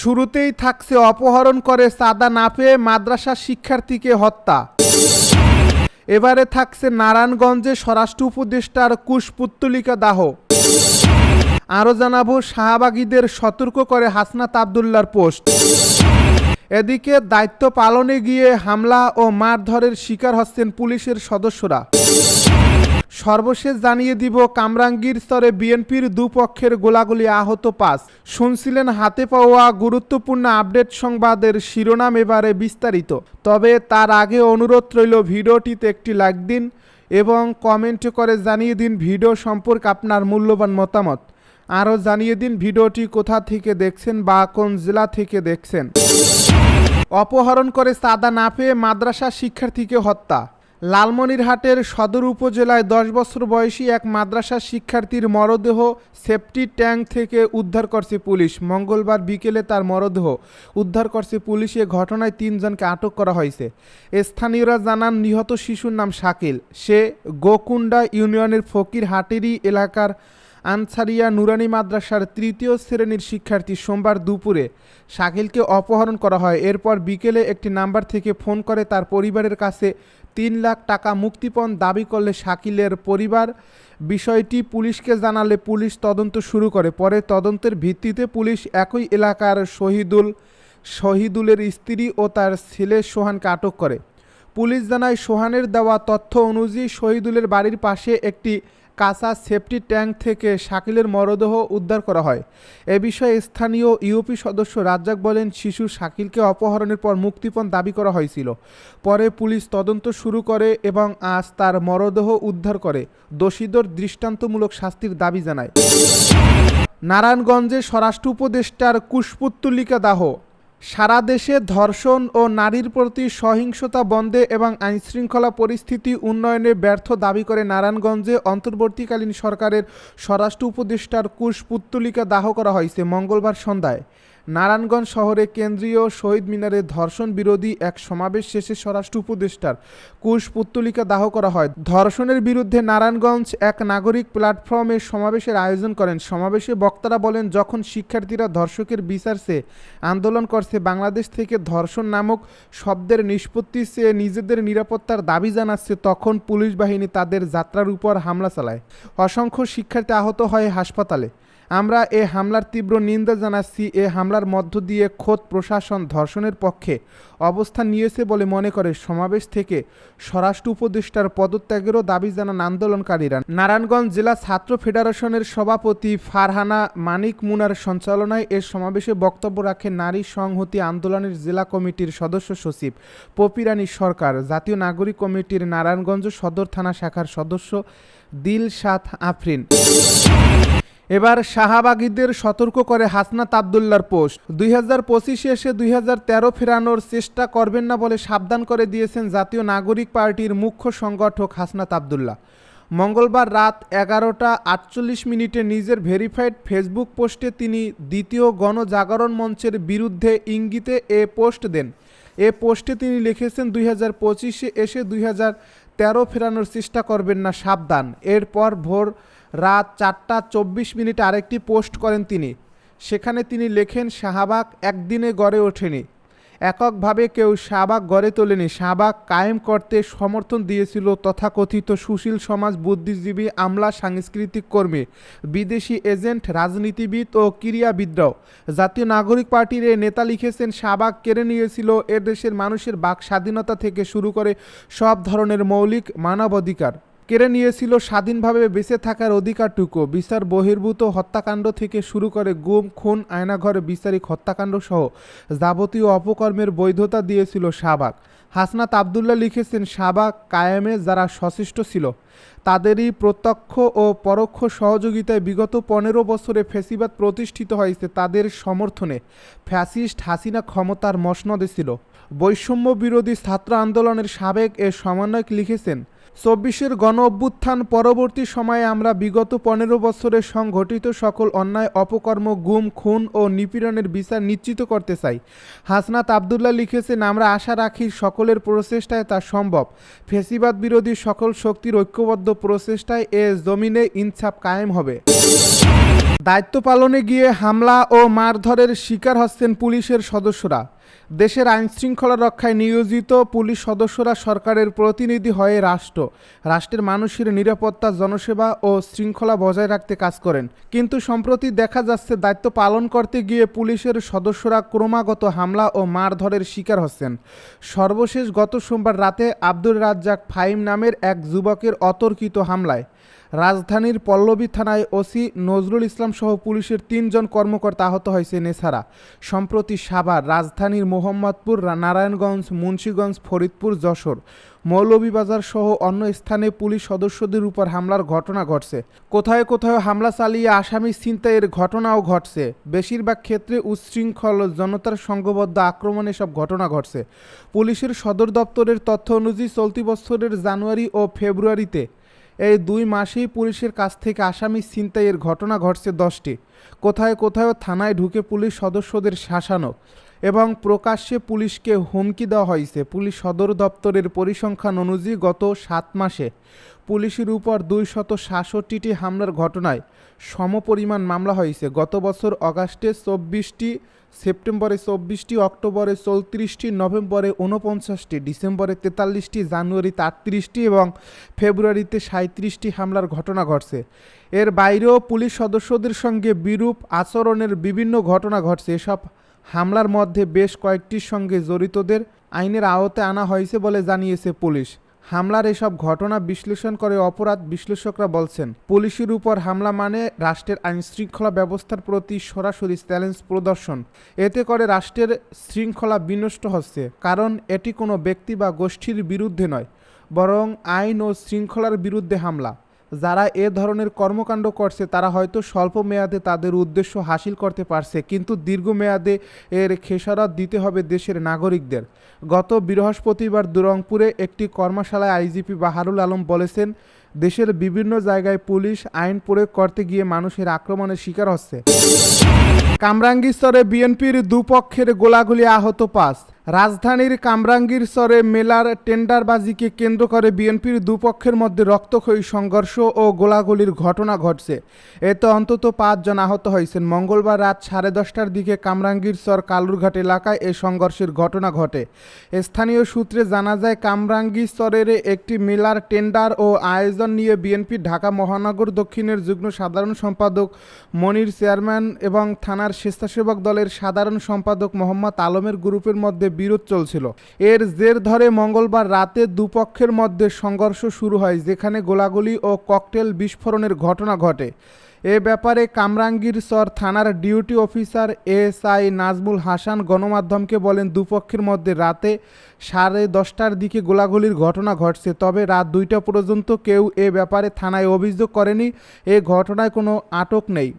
শুরুতেই থাকছে অপহরণ করে চাঁদা না পেয়ে মাদ্রাসা শিক্ষার্থীকে হত্যা। এবারে থাকছে নারায়ণগঞ্জে স্বরাষ্ট্র উপদেষ্টার কুশপুত্তলিকা দাহ। আরও জানাব, শাহবাগীদের সতর্ক করে হাসনাত আবদুল্লার পোস্ট। এদিকে দায়িত্ব পালনে গিয়ে হামলা ও মারধরের শিকার হচ্ছেন পুলিশের সদস্যরা। সর্বশেষ জানিয়ে দিব, কামরাঙ্গীর স্তরে বিএনপির দুপক্ষের গোলাগুলি আহত পাঁচ। শুনছিলেন হাতে পাওয়া গুরুত্বপূর্ণ আপডেট সংবাদের শিরোনাম এবারে বিস্তারিত। তবে তার আগে অনুরোধ রইল, ভিডিওটিতে একটি লাইক দিন এবং কমেন্ট করে জানিয়ে দিন ভিডিও সম্পর্কে আপনার মূল্যবান মতামত। আরও জানিয়ে দিন ভিডিওটি কোথা থেকে দেখছেন বা কোন জেলা থেকে দেখছেন। অপহরণ করে চাঁদা না পেয়ে মাদ্রাসা শিক্ষার্থীকে হত্যা। লালমনিরহাটের সদর উপজেলায় দশ বছর বয়সী এক মাদ্রাসা শিক্ষার্থীর মরদেহ সেফটি ট্যাঙ্ক থেকে উদ্ধার করছে পুলিশ। মঙ্গলবার বিকেলে তার মরদেহ উদ্ধার করছে পুলিশ। এ ঘটনায় তিনজনকে আটক করা হয়েছে। স্থানীয়রা জানান, নিহত শিশুর নাম শাকিল। সে গোকুন্ডা ইউনিয়নের ফকির হাটেরি এলাকার আনসারিয়া নুরানি মাদ্রাসার তৃতীয় শ্রেণির শিক্ষার্থী সোমবার দুপুরে শাকিলকে অপহরণ করা হয়। এরপর বিকেলে একটি নাম্বার থেকে ফোন করে তার পরিবারের কাছে তিন লাখ টাকা মুক্তিপণ দাবি করলে শাকিলের পরিবার বিষয়টি পুলিশকে জানালে পুলিশ তদন্ত শুরু করে। পরে তদন্তের ভিত্তিতে পুলিশ একই এলাকার শহীদুল, শহীদুলের স্ত্রী ও তার ছেলে সোহানকে আটক করে। পুলিশ জানায়, সোহানের দেওয়া তথ্য অনুযায়ী শহীদুলের বাড়ির পাশে একটি কাঁচা সেফটি ট্যাঙ্ক থেকে শাকিলের মরদেহ উদ্ধার করা হয়। এ বিষয়ে স্থানীয় ইউপি সদস্য রাজ্জাক বলেন, শিশু শাকিলকে অপহরণের পর মুক্তিপণ দাবি করা হয়েছিল। পরে পুলিশ তদন্ত শুরু করে এবং আজ তার মরদেহ উদ্ধার করে। দোষীদের দৃষ্টান্তমূলক শাস্তির দাবি জানায়। নারায়ণগঞ্জে স্বরাষ্ট্র উপদেষ্টার কুশপুত্তলিকা দাহ সারা দেশে ধর্ষণ ও নারীর প্রতি সহিংসতা বন্ধে এবং আইনশৃঙ্খলা পরিস্থিতি উন্নয়নে ব্যর্থ দাবি করে নারায়ণগঞ্জে অন্তর্বর্তীকালীন সরকারের স্বরাষ্ট্র উপদেষ্টার কুশ পুত্তলিকা দাহ করা হয়েছে মঙ্গলবার সন্ধ্যায়। নারায়ণগঞ্জ শহরে কেন্দ্রীয় শহীদ মিনারে ধর্ষণ বিরোধী এক সমাবেশ শেষে স্বরাষ্ট্র উপদেষ্টার কুশ পুত্তলিকা দাহ করা হয়। ধর্ষণের বিরুদ্ধে নারায়ণগঞ্জ এক নাগরিক প্ল্যাটফর্মে সমাবেশের আয়োজন করেন। সমাবেশে বক্তারা বলেন, যখন শিক্ষার্থীরা ধর্ষকের বিচার আন্দোলন করছে, বাংলাদেশ থেকে ধর্ষণ নামক শব্দের নিষ্পত্তি চেয়ে নিজেদের নিরাপত্তার দাবি জানাচ্ছে, তখন পুলিশ বাহিনী তাদের যাত্রার উপর হামলা চালায়। অসংখ্য শিক্ষার্থী আহত হয় হাসপাতালে। আমরা এ হামলার তীব্র নিন্দা জানাচ্ছি, এ হামলার মধ্য দিয়ে খোদ প্রশাসন ধর্ষণের পক্ষে অবস্থান নিয়েছে বলে মনে করে সমাবেশ থেকে স্বরাষ্ট্র উপদেষ্টার পদত্যাগেরও দাবি জানান আন্দোলনকারীরা। নারায়ণগঞ্জ জেলা ছাত্র ফেডারেশনের সভাপতি ফারহানা মানিক মুনার সঞ্চালনায় এ সমাবেশে বক্তব্য রাখেন নারী সংহতি আন্দোলনের জেলা কমিটির সদস্য সচিব পপিরানী সরকার, জাতীয় নাগরিক কমিটির নারায়ণগঞ্জ সদর থানা শাখার সদস্য দিলশাদ আফরিন। এবার শাহবাগীদের সতর্ক করে হাসনাত আবদুল্লার পোস্ট। দুই হাজার পঁচিশে এসে দুই হাজার তেরো ফেরানোর চেষ্টা করবেন না বলে সাবধান করে দিয়েছেন জাতীয় নাগরিক পার্টির মুখ্য সংগঠক হাসনাত আবদুল্লাহ। মঙ্গলবার রাত এগারোটা আটচল্লিশ মিনিটে নিজের ভেরিফাইড ফেসবুক পোস্টে তিনি দ্বিতীয় গণজাগরণ মঞ্চের বিরুদ্ধে ইঙ্গিতে এ পোস্ট দেন। এ পোস্টে তিনি লিখেছেন, দুই হাজার পঁচিশে এসে দুই হাজার তেরো ফেরানোর চেষ্টা করবেন না, সাবধান। এরপর ভোর রাত চারটা চব্বিশ মিনিটে আরেকটি পোস্ট করেন তিনি। সেখানে তিনি লেখেন, শাহবাগ একদিনে গড়ে ওঠেনি। এককভাবে কেউ শাহবাগ গড়ে তোলেনি। শাহবাগ কায়েম করতে সমর্থন দিয়েছিল তথাকথিত সুশীল সমাজ বুদ্ধিজীবী, আমলা সাংস্কৃতিক কর্মী, বিদেশি এজেন্ট, রাজনীতিবিদ ও ক্রীড়াবিদরাও জাতীয় নাগরিক পার্টির এ নেতা লিখেছেন শাহবাগ কেড়ে নিয়েছিল এ দেশের মানুষের বাক স্বাধীনতা থেকে শুরু করে সব ধরনের মৌলিক মানবাধিকার। কেড়ে নিয়েছিল স্বাধীনভাবে বেঁচে থাকার অধিকারটুকু। বিচার বহির্ভূত হত্যাকাণ্ড থেকে শুরু করে গুম, খুন, আয়নাঘরে বিচারিক হত্যাকাণ্ড সহ যাবতীয় অপকর্মের বৈধতা দিয়েছিল শাহবাগ। হাসনাত আবদুল্লাহ লিখেছেন, শাহবাগ কায়েমে যারা সচেষ্ট ছিল, তাদেরই প্রত্যক্ষ ও পরোক্ষ সহযোগিতায় বিগত পনেরো বছরে ফ্যাসিবাদ প্রতিষ্ঠিত হয়েছে। তাদের সমর্থনে ফ্যাসিস্ট হাসিনা ক্ষমতার মসনদে ছিল। বৈষম্য বিরোধী ছাত্র আন্দোলনের সাবেক এ সমন্বয়ক লিখেছেন, চব্বিশের গণ অভ্যুত্থান পরবর্তী সময়ে আমরা বিগত পনেরো বছরের সংঘটিত সকল অন্যায়, অপকর্ম, গুম, খুন ও নিপীড়নের বিচার নিশ্চিত করতে চাই। হাসনাত আবদুল্লাহ লিখেছেন, আমরা আশা রাখি সকলের প্রচেষ্টায় তা সম্ভব। ফেসিবাদ বিরোধী সকল শক্তির ঐক্যবদ্ধ প্রচেষ্টায় এ জমিনে ইনসাফ কায়েম হবে। দায়িত্ব পালনে গিয়ে হামলা ও মারধরের শিকার হচ্ছেন পুলিশের সদস্যরা। দেশের আইনশৃঙ্খলা রক্ষায় নিয়োজিত পুলিশ সদস্যরা সরকারের প্রতিনিধি হয়ে রাষ্ট্র, রাষ্ট্রের মানুষের নিরাপত্তা, জনসেবা ও শৃঙ্খলা বজায় রাখতে কাজ করেন। কিন্তু সম্প্রতি দেখা যাচ্ছে দায়িত্ব পালন করতে গিয়ে পুলিশের সদস্যরা ক্রমাগত হামলা ও মারধরের শিকার হচ্ছেন। সর্বশেষ গত সোমবার রাতে আব্দুর রাজ্জাক ফাইম নামের এক যুবকের অতর্কিত হামলায় রাজধানীর পল্লবী থানায় ওসি নজরুল ইসলাম সহ পুলিশের তিনজন কর্মকর্তা আহত হয়েছে এছাড়া। সম্প্রতি সাভার রাজধানীর মোহাম্মদপুর, নারায়ণগঞ্জ, মুন্সীগঞ্জ, ফরিদপুর, যশোর। মৌলভীবাজার সহ অন্য স্থানে পুলিশ সদস্যদের উপর হামলার ঘটনা ঘটছে। কোথায় কোথায় হামলা চালিয়ে আসামি ছিনতাইয়ের ঘটনাও ঘটছে। বেশিরভাগ ক্ষেত্রে উচ্ছৃঙ্খল, জনতার সংঘবদ্ধ আক্রমণে সব ঘটনা ঘটছে। পুলিশের সদর দপ্তরের তথ্য অনুযায়ী চলতি বছরের জানুয়ারি ও ফেব্রুয়ারিতে এই দুই মাসেই পুলিশের কাছ থেকে আসামি ছিনতাইয়ের ঘটনা ঘটছে দশটি। কোথায় কোথায় থানায় ঢুকে পুলিশ সদস্যদের শাসানো। এবং প্রকাশ্যে পুলিশকে হুমকি দেওয়া হয়েছে। পুলিশ সদর দপ্তরের পরিসংখ্যান অনুযায়ী গত সাত মাসে পুলিশের উপর দুই শত সাতষট্টিটি হামলার ঘটনায় সমপরিমাণ মামলা হয়েছে। গত বছর অগাস্টে চব্বিশটি, সেপ্টেম্বরে চব্বিশটি, অক্টোবরে চৌত্রিশটি, নভেম্বরে উনপঞ্চাশটি ডিসেম্বরে তেতাল্লিশটি, জানুয়ারিতে আটত্রিশটি এবং ফেব্রুয়ারিতে সাঁত্রিশটি হামলার ঘটনা ঘটছে। এর বাইরেও পুলিশ সদস্যদের সঙ্গে বিরূপ আচরণের বিভিন্ন ঘটনা ঘটছে। এসব হামলার মধ্যে বেশ কয়েকটির সঙ্গে জড়িতদের আইনের আওতায় আনা হয়েছে বলে জানিয়েছে পুলিশ। হামলার এসব ঘটনা বিশ্লেষণ করে অপরাধ বিশ্লেষকরা বলছেন, পুলিশের উপর হামলা মানে রাষ্ট্রের আইন শৃঙ্খলা ব্যবস্থার প্রতি সরাসরি চ্যালেঞ্জ প্রদর্শন। এতে করে রাষ্ট্রের শৃঙ্খলা বিনষ্ট হচ্ছে, কারণ এটি কোনো ব্যক্তি বা গোষ্ঠীর বিরুদ্ধে নয়, বরং আইন ও শৃঙ্খলার বিরুদ্ধে হামলা। যারা এ ধরনের কর্মকাণ্ড করছে, তারা হয়তো স্বল্প মেয়াদে তাদের উদ্দেশ্য হাসিল করতে পারছে, কিন্তু দীর্ঘমেয়াদে এর খেসারত দিতে হবে দেশের নাগরিকদের। গত বৃহস্পতিবার দুরংপুরে একটি কর্মশালায় আইজিপি বাহারুল আলম বলেছেন, দেশের বিভিন্ন জায়গায় পুলিশ আইন প্রয়োগ করতে গিয়ে মানুষের আক্রমণের শিকার হচ্ছে। কামরাঙ্গীরচরে বিএনপির দুপক্ষের গোলাগুলি আহত পাঁচ। রাজধানীর কামরাঙ্গীর চরে মেলার টেন্ডারবাজিকে কেন্দ্র করে বিএনপির দুপক্ষের মধ্যে রক্তক্ষয়ী সংঘর্ষ ও গোলাগুলির ঘটনা ঘটছে। এতে অন্তত পাঁচজন আহত হয়েছেন। মঙ্গলবার রাত সাড়ে দশটার দিকে কামরাঙ্গীর চর কালুরঘাট এলাকায় এ সংঘর্ষের ঘটনা ঘটে। স্থানীয় সূত্রে জানা যায়, কামরাঙ্গী চরের একটি মেলার টেন্ডার ও আয়োজন নিয়ে বিএনপি, ঢাকা মহানগর দক্ষিণের যুগ্ম সাধারণ সম্পাদক মনির চেয়ারম্যান এবং থানার স্বেচ্ছাসেবক দলের সাধারণ সম্পাদক মোহাম্মদ আলমের গ্রুপের মধ্যে বিরোধ চলছিল। এর জের ধরে মঙ্গলবার রাতে দুপক্ষের মধ্যে সংঘর্ষ শুরু হয়, যেখানে গোলাগুলি ও ককটেল বিস্ফোরণের ঘটনা ঘটে। এ ব্যাপারে কামরাঙ্গীর সর থানার duty officer ASI Nazmul Hasan গণমাধ্যমকে বলেন, দুপক্ষের মধ্যে রাতে সাড়ে দশটার দিকে গোলাগুলির ঘটনা ঘটছে। তবে রাত দুইটা পর্যন্ত কেউ এ ব্যাপারে থানায় অভিযোগ করেনি। এ ঘটনায় কোনো আটক নেই।